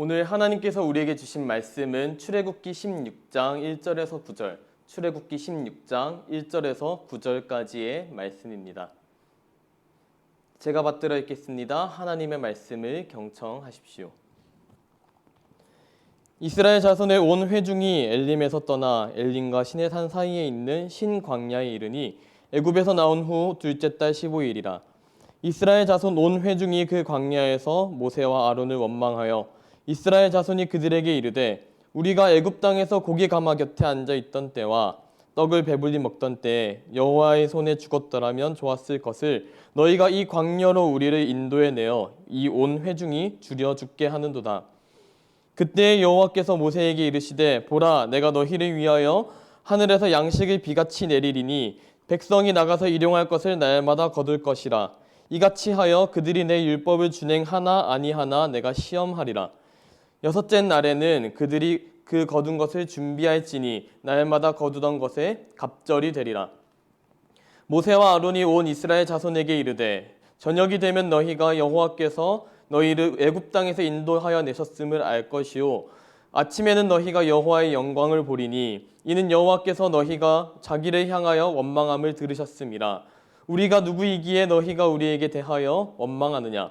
오늘 하나님께서 우리에게 주신 말씀은 출애굽기 16장 1절에서 9절, 출애굽기 16장 1절에서 9절까지의 말씀입니다. 제가 받들어 읽겠습니다. 하나님의 말씀을 경청하십시오. 이스라엘 자손의 온 회중이 엘림에서 떠나 엘림과 신의 산 사이에 있는 신 광야에 이르니 애굽에서 나온 후 둘째 달 15일이라 이스라엘 자손 온 회중이 그 광야에서 모세와 아론을 원망하여 이스라엘 자손이 그들에게 이르되 우리가 애굽 땅에서 고기 가마 곁에 앉아 있던 때와 떡을 배불리 먹던 때에 여호와의 손에 죽었더라면 좋았을 것을 너희가 이 광야로 우리를 인도해 내어 이 온 회중이 줄여 죽게 하는도다. 그때 여호와께서 모세에게 이르시되 보라 내가 너희를 위하여 하늘에서 양식을 비같이 내리리니 백성이 나가서 일용할 것을 날마다 거둘 것이라 이같이 하여 그들이 내 율법을 준행하나 아니하나 내가 시험하리라 여섯째 날에는 그들이 그 거둔 것을 준비할지니 날마다 거두던 것에 갑절이 되리라. 모세와 아론이 온 이스라엘 자손에게 이르되 저녁이 되면 너희가 여호와께서 너희를 애굽 땅에서 인도하여 내셨음을 알 것이요. 아침에는 너희가 여호와의 영광을 보리니 이는 여호와께서 너희가 자기를 향하여 원망함을 들으셨음이라. 우리가 누구이기에 너희가 우리에게 대하여 원망하느냐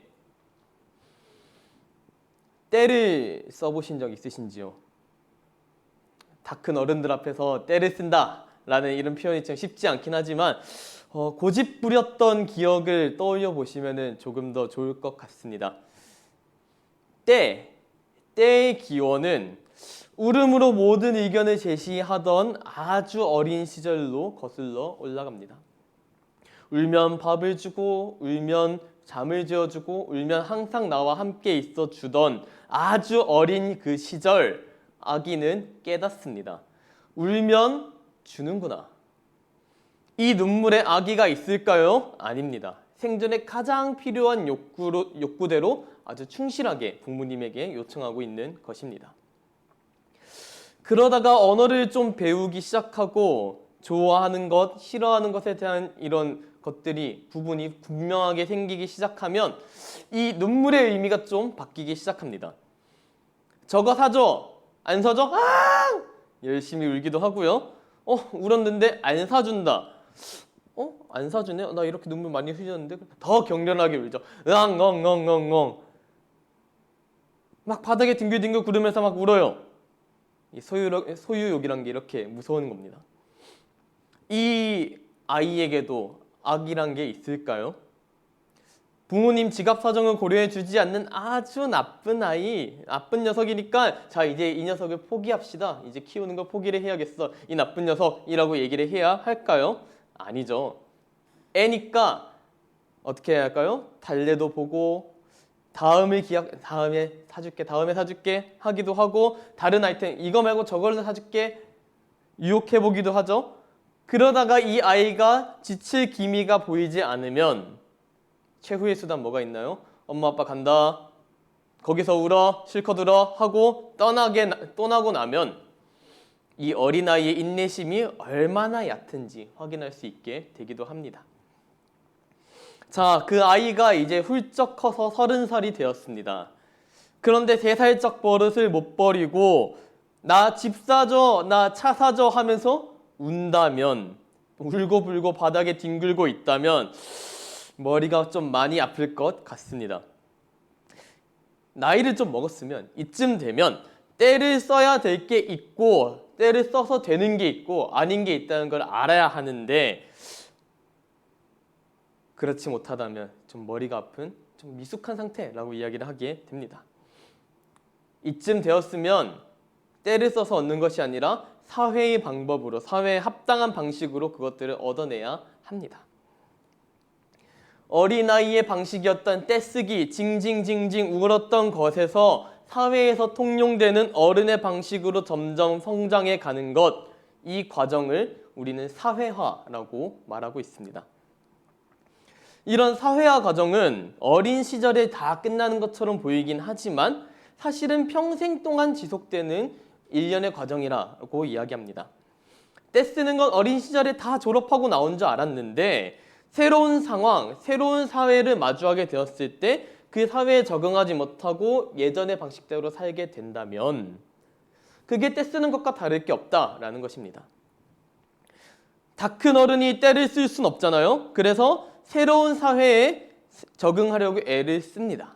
때를 써보신 적 있으신지요? 다 큰 어른들 앞에서 때를 쓴다 라는 이런 표현이 참 쉽지 않긴 하지만 어, 고집 부렸던 기억을 떠올려 보시면 조금 더 좋을 것 같습니다. 때, 때의 기원은 울음으로 모든 의견을 제시하던 아주 어린 시절로 거슬러 올라갑니다. 울면 밥을 주고 울면 잠을 지어주고 울면 항상 나와 함께 있어 주던 아주 어린 그 시절 아기는 깨닫습니다. 울면 주는구나. 이 눈물에 아기가 있을까요? 아닙니다. 생존에 가장 필요한 욕구로, 욕구대로 아주 충실하게 부모님에게 요청하고 있는 것입니다. 그러다가 언어를 좀 배우기 시작하고 좋아하는 것, 싫어하는 것에 대한 이런 것들이 부분이 분명하게 생기기 시작하면 이 눈물의 의미가 좀 바뀌기 시작합니다. 저거 사줘. 안 사줘? 아! 열심히 울기도 하고요. 어, 울었는데 안 사준다. 어? 안 사주네? 나 이렇게 눈물 많이 흘렸는데 더 격렬하게 울죠. 응엉엉엉엉엉. 막 바닥에 뒹굴뒹굴 구르면서 막 울어요. 이 소유욕, 소유욕이란 게 이렇게 무서운 겁니다. 이 아이에게도 악이란 게 있을까요? 부모님 지갑 사정을 고려해 주지 않는 아주 나쁜 아이, 나쁜 녀석이니까 자 이제 이 녀석을 포기합시다. 이제 키우는 걸 포기를 해야겠어. 이 나쁜 녀석이라고 얘기를 해야 할까요? 아니죠. 애니까 어떻게 해야 할까요? 달래도 보고 다음을 기약 다음에 사줄게 다음에 사줄게 하기도 하고 다른 아이템 이거 말고 저걸로 사줄게 유혹해 보기도 하죠. 그러다가 이 아이가 지칠 기미가 보이지 않으면 최후의 수단 뭐가 있나요? 엄마 아빠 간다. 거기서 울어 실컷 울어 하고 떠나게 나- 떠나고 나면 이 어린아이의 인내심이 얼마나 얕은지 확인할 수 있게 되기도 합니다. 자, 그 아이가 이제 훌쩍 커서 서른 살이 되었습니다. 그런데 세 살적 버릇을 못 버리고 나 집 사줘, 나 차 사줘 하면서 운다면 울고불고 바닥에 뒹굴고 있다면 머리가 좀 많이 아플 것 같습니다. 나이를 좀 먹었으면 이쯤 되면 때를 써야 될 게 있고 때를 써서 되는 게 있고 아닌 게 있다는 걸 알아야 하는데 그렇지 못하다면 좀 머리가 아픈 좀 미숙한 상태라고 이야기를 하게 됩니다. 이쯤 되었으면 때를 써서 얻는 것이 아니라 사회의 방법으로 사회에 합당한 방식으로 그것들을 얻어내야 합니다. 어린아이의 방식이었던 떼쓰기, 징징징징 울었던 것에서 사회에서 통용되는 어른의 방식으로 점점 성장해 가는 것, 이 과정을 우리는 사회화라고 말하고 있습니다. 이런 사회화 과정은 어린 시절에 다 끝나는 것처럼 보이긴 하지만 사실은 평생 동안 지속되는 일련의 과정이라고 이야기합니다. 떼쓰는 건 어린 시절에 다 졸업하고 나온 줄 알았는데 새로운 상황, 새로운 사회를 마주하게 되었을 때 그 사회에 적응하지 못하고 예전의 방식대로 살게 된다면 그게 떼쓰는 것과 다를 게 없다라는 것입니다. 다 큰 어른이 때를 쓸 순 없잖아요. 그래서 새로운 사회에 적응하려고 애를 씁니다.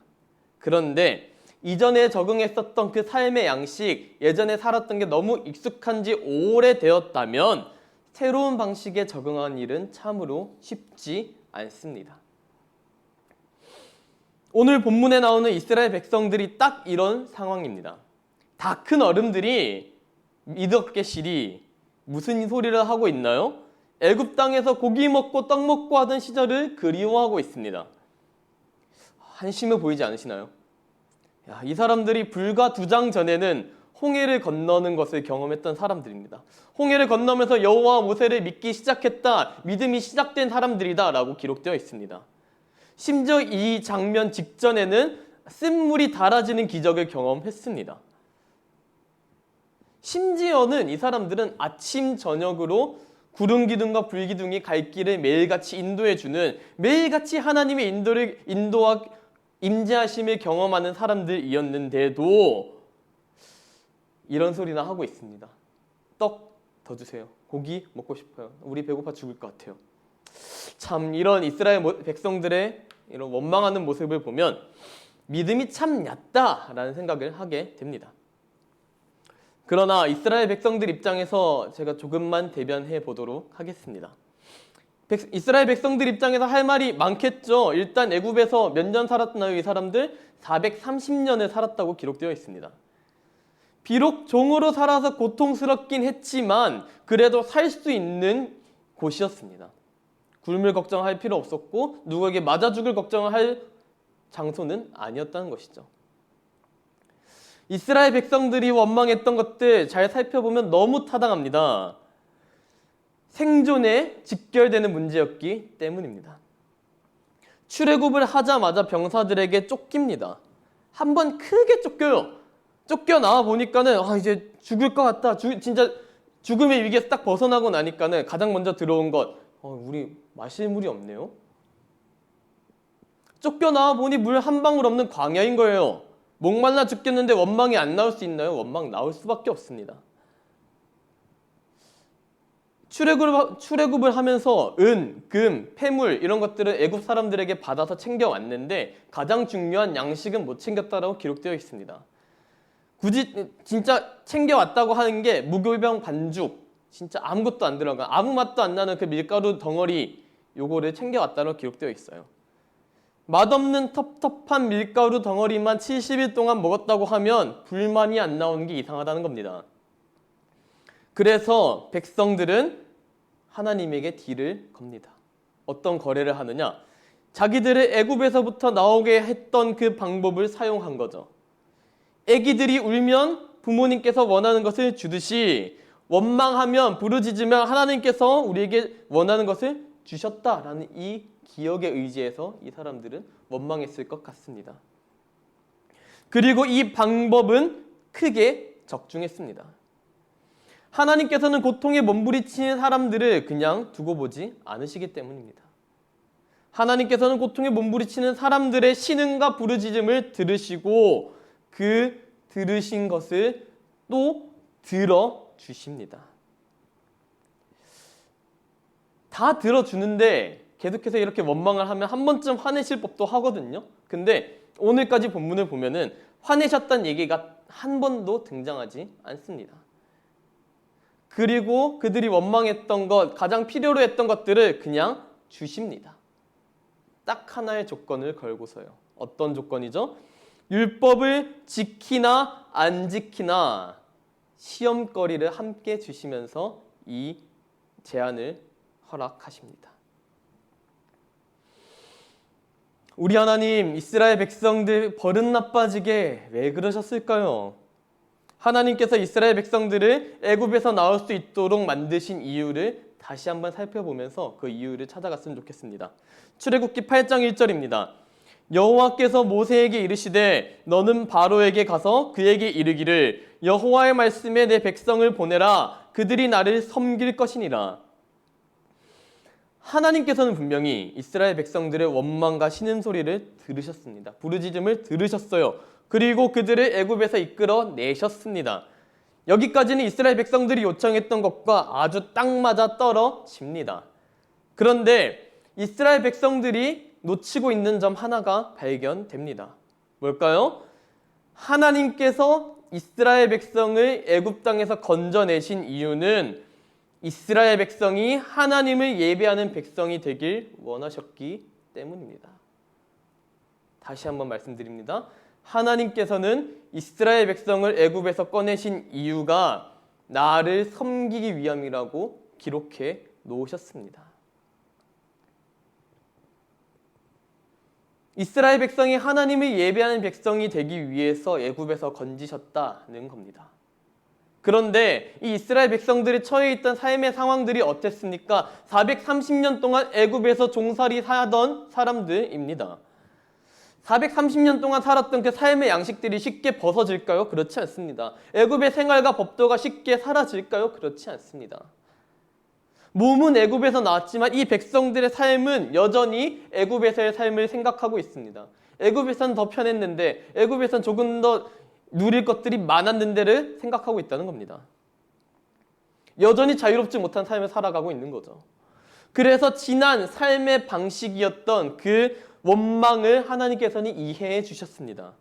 그런데 이전에 적응했었던 그 삶의 양식, 예전에 살았던 게 너무 익숙한 지 오래되었다면 새로운 방식에 적응한 일은 참으로 쉽지 않습니다. 오늘 본문에 나오는 이스라엘 백성들이 딱 이런 상황입니다. 다 큰 어른들이 미덕계 실이 무슨 소리를 하고 있나요? 애굽 땅에서 고기 먹고 떡 먹고 하던 시절을 그리워하고 있습니다. 한심해 보이지 않으시나요? 야, 이 사람들이 불과 두 장 전에는 홍해를 건너는 것을 경험했던 사람들입니다. 홍해를 건너면서 여호와 모세를 믿기 시작했다. 믿음이 시작된 사람들이다라고 기록되어 있습니다. 심지어 이 장면 직전에는 쓴물이 달아지는 기적을 경험했습니다. 심지어는 이 사람들은 아침 저녁으로 구름 기둥과 불 기둥이 갈 길을 매일같이 인도해 주는 매일같이 하나님의 인도를 인도와 임재하심을 경험하는 사람들이었는데도 이런 소리나 하고 있습니다. 떡 더 주세요. 고기 먹고 싶어요. 우리 배고파 죽을 것 같아요. 참 이런 이스라엘 백성들의 이런 원망하는 모습을 보면 믿음이 참 얕다라는 생각을 하게 됩니다. 그러나 이스라엘 백성들 입장에서 제가 조금만 대변해 보도록 하겠습니다. 백, 이스라엘 백성들 입장에서 할 말이 많겠죠. 일단 애굽에서 몇 년 살았나요? 이 사람들 430년을 살았다고 기록되어 있습니다. 비록 종으로 살아서 고통스럽긴 했지만 그래도 살 수 있는 곳이었습니다. 굶을 걱정할 필요 없었고 누구에게 맞아 죽을 걱정을 할 장소는 아니었다는 것이죠. 이스라엘 백성들이 원망했던 것들 잘 살펴보면 너무 타당합니다. 생존에 직결되는 문제였기 때문입니다. 출애굽을 하자마자 병사들에게 쫓깁니다. 한 번 크게 쫓겨요. 쫓겨 나와 보니까는 아 이제 죽을 것 같다. 주, 진짜 죽음의 위기에서 딱 벗어나고 나니까는 가장 먼저 들어온 것, 어, 우리 마실 물이 없네요. 쫓겨 나와 보니 물 한 방울 없는 광야인 거예요. 목말라 죽겠는데 원망이 안 나올 수 있나요? 원망 나올 수밖에 없습니다. 출애굽을, 출애굽을 하면서 은, 금, 폐물 이런 것들을 애굽 사람들에게 받아서 챙겨왔는데 가장 중요한 양식은 못 챙겼다라고 기록되어 있습니다. 굳이 진짜 챙겨왔다고 하는 게 무교병 반죽 진짜 아무것도 안 들어가 아무 맛도 안 나는 그 밀가루 덩어리 요거를 챙겨왔다고 기록되어 있어요. 맛없는 텁텁한 밀가루 덩어리만 70일 동안 먹었다고 하면 불만이 안 나오는 게 이상하다는 겁니다. 그래서 백성들은 하나님에게 딜을 겁니다. 어떤 거래를 하느냐? 자기들을 애굽에서부터 나오게 했던 그 방법을 사용한 거죠. 아기들이 울면 부모님께서 원하는 것을 주듯이 원망하면 부르짖으면 하나님께서 우리에게 원하는 것을 주셨다라는 이 기억에 의지해서 이 사람들은 원망했을 것 같습니다. 그리고 이 방법은 크게 적중했습니다. 하나님께서는 고통에 몸부리치는 사람들을 그냥 두고 보지 않으시기 때문입니다. 하나님께서는 고통에 몸부리치는 사람들의 신음과 부르짖음을 들으시고 그 들으신 것을 또 들어 주십니다. 다 들어 주는데 계속해서 이렇게 원망을 하면 한 번쯤 화내실 법도 하거든요. 근데 오늘까지 본문을 보면은 화내셨다는 얘기가 한 번도 등장하지 않습니다. 그리고 그들이 원망했던 것, 가장 필요로 했던 것들을 그냥 주십니다. 딱 하나의 조건을 걸고서요. 어떤 조건이죠? 율법을 지키나 안 지키나 시험거리를 함께 주시면서 이 제안을 허락하십니다. 우리 하나님 이스라엘 백성들 버릇 나빠지게 왜 그러셨을까요? 하나님께서 이스라엘 백성들을 애굽에서 나올 수 있도록 만드신 이유를 다시 한번 살펴보면서 그 이유를 찾아갔으면 좋겠습니다. 출애굽기 8장 1절입니다. 여호와께서 모세에게 이르시되 너는 바로에게 가서 그에게 이르기를 여호와의 말씀에 내 백성을 보내라 그들이 나를 섬길 것이니라. 하나님께서는 분명히 이스라엘 백성들의 원망과 신음소리를 들으셨습니다. 부르짖음을 들으셨어요. 그리고 그들을 애굽에서 이끌어 내셨습니다. 여기까지는 이스라엘 백성들이 요청했던 것과 아주 딱 맞아 떨어집니다. 그런데 이스라엘 백성들이 놓치고 있는 점 하나가 발견됩니다. 뭘까요? 하나님께서 이스라엘 백성을 애굽 땅에서 건져내신 이유는 이스라엘 백성이 하나님을 예배하는 백성이 되길 원하셨기 때문입니다. 다시 한번 말씀드립니다. 하나님께서는 이스라엘 백성을 애굽에서 꺼내신 이유가 나를 섬기기 위함이라고 기록해 놓으셨습니다. 이스라엘 백성이 하나님을 예배하는 백성이 되기 위해서 애굽에서 건지셨다는 겁니다. 그런데 이 이스라엘 백성들이 처해 있던 삶의 상황들이 어땠습니까? 430년 동안 애굽에서 종살이 사던 사람들입니다. 430년 동안 살았던 그 삶의 양식들이 쉽게 벗어질까요? 그렇지 않습니다. 애굽의 생활과 법도가 쉽게 사라질까요? 그렇지 않습니다. 몸은 애굽에서 나왔지만 이 백성들의 삶은 여전히 애굽에서의 삶을 생각하고 있습니다. 애굽에선 더 편했는데 애굽에선 조금 더 누릴 것들이 많았는데를 생각하고 있다는 겁니다. 여전히 자유롭지 못한 삶을 살아가고 있는 거죠. 그래서 지난 삶의 방식이었던 그 원망을 하나님께서는 이해해 주셨습니다.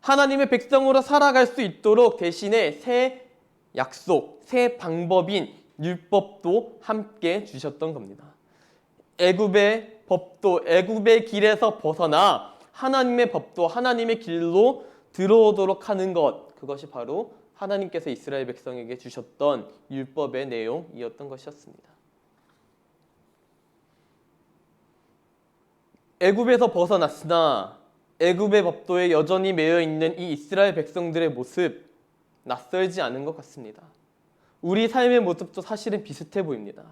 하나님의 백성으로 살아갈 수 있도록 대신에 새 약속, 새 방법인 율법도 함께 주셨던 겁니다. 애굽의 법도 애굽의 길에서 벗어나 하나님의 법도 하나님의 길로 들어오도록 하는 것 그것이 바로 하나님께서 이스라엘 백성에게 주셨던 율법의 내용이었던 것이었습니다. 애굽에서 벗어났으나 애굽의 법도에 여전히 매여 있는 이 이스라엘 백성들의 모습 낯설지 않은 것 같습니다. 우리 삶의 모습도 사실은 비슷해 보입니다.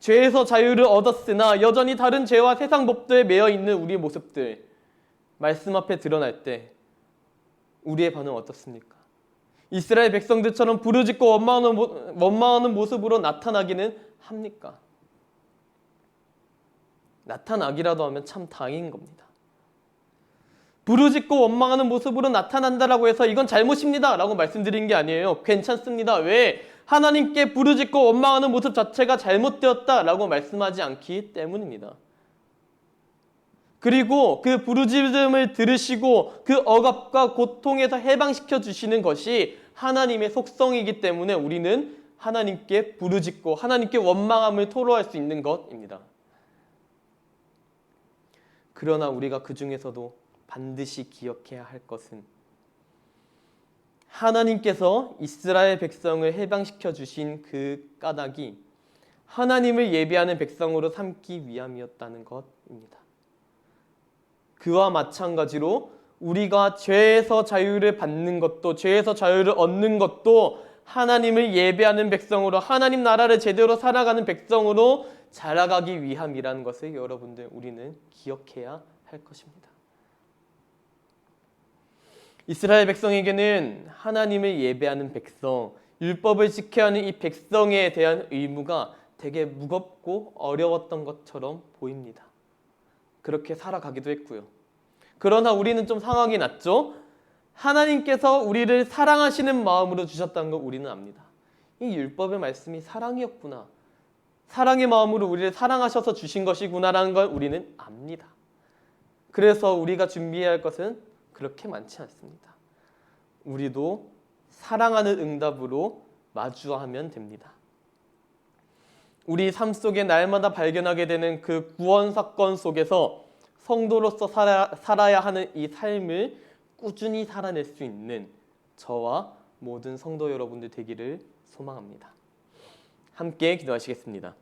죄에서 자유를 얻었으나 여전히 다른 죄와 세상 법도에 매여 있는 우리의 모습들 말씀 앞에 드러날 때 우리의 반응 어떻습니까? 이스라엘 백성들처럼 부르짖고 원망하는, 원망하는 모습으로 나타나기는 합니까? 나타나기라도 하면 참 다행인 겁니다. 부르짖고 원망하는 모습으로 나타난다라고 해서 이건 잘못입니다 라고 말씀드린 게 아니에요. 괜찮습니다. 왜? 하나님께 부르짖고 원망하는 모습 자체가 잘못되었다 라고 말씀하지 않기 때문입니다. 그리고 그 부르짖음을 들으시고 그 억압과 고통에서 해방시켜 주시는 것이 하나님의 속성이기 때문에 우리는 하나님께 부르짖고 하나님께 원망함을 토로할 수 있는 것입니다. 그러나 우리가 그 중에서도 반드시 기억해야 할 것은 하나님께서 이스라엘 백성을 해방시켜 주신 그 까닭이 하나님을 예배하는 백성으로 삼기 위함이었다는 것입니다. 그와 마찬가지로 우리가 죄에서 자유를 받는 것도 죄에서 자유를 얻는 것도 하나님을 예배하는 백성으로 하나님 나라를 제대로 살아가는 백성으로 자라가기 위함이라는 것을 여러분들 우리는 기억해야 할 것입니다. 이스라엘 백성에게는 하나님을 예배하는 백성, 율법을 지켜야 하는 이 백성에 대한 의무가 되게 무겁고 어려웠던 것처럼 보입니다. 그렇게 살아가기도 했고요. 그러나 우리는 좀 상황이 났죠? 하나님께서 우리를 사랑하시는 마음으로 주셨다는 걸 우리는 압니다. 이 율법의 말씀이 사랑이었구나. 사랑의 마음으로 우리를 사랑하셔서 주신 것이구나라는 걸 우리는 압니다. 그래서 우리가 준비해야 할 것은 그렇게 많지 않습니다. 우리도 사랑하는 응답으로 마주하면 됩니다. 우리 삶 속에 날마다 발견하게 되는 그 구원 사건 속에서 성도로서 살아, 살아 야 하는 이 삶을 꾸준히 살아낼 수 있는 저와 모든 성도 여러분들 되기를 소망합니다. 함께 기도하시겠습니다.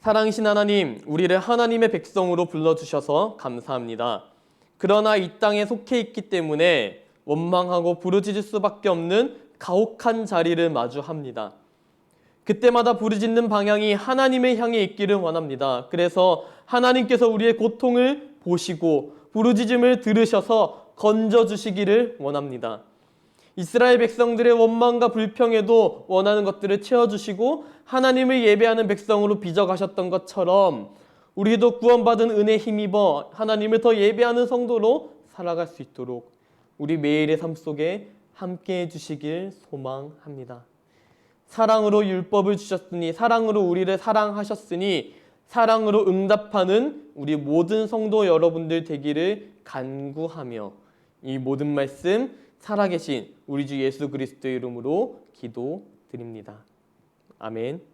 사랑신 하나님, 우리를 하나님의 백성으로 불러주셔서 감사합니다. 그러나 이 땅에 속해 있기 때문에 원망하고 부르짖을 수밖에 없는 가혹한 자리를 마주합니다. 그때마다 부르짖는 방향이 하나님의 향해 있기를 원합니다. 그래서 하나님께서 우리의 고통을 보시고 부르짖음을 들으셔서 건져 주시기를 원합니다. 이스라엘 백성들의 원망과 불평에도 원하는 것들을 채워 주시고 하나님을 예배하는 백성으로 빚어 가셨던 것처럼 우리도 구원받은 은혜 힘입어 하나님을 더 예배하는 성도로 살아갈 수 있도록 우리 매일의 삶 속에 함께 해 주시길 소망합니다. 사랑으로 율법을 주셨으니 사랑으로 우리를 사랑하셨으니 사랑으로 응답하는 우리 모든 성도 여러분들 되기를 간구하며 이 모든 말씀 살아계신 우리 주 예수 그리스도의 이름으로 기도드립니다. 아멘.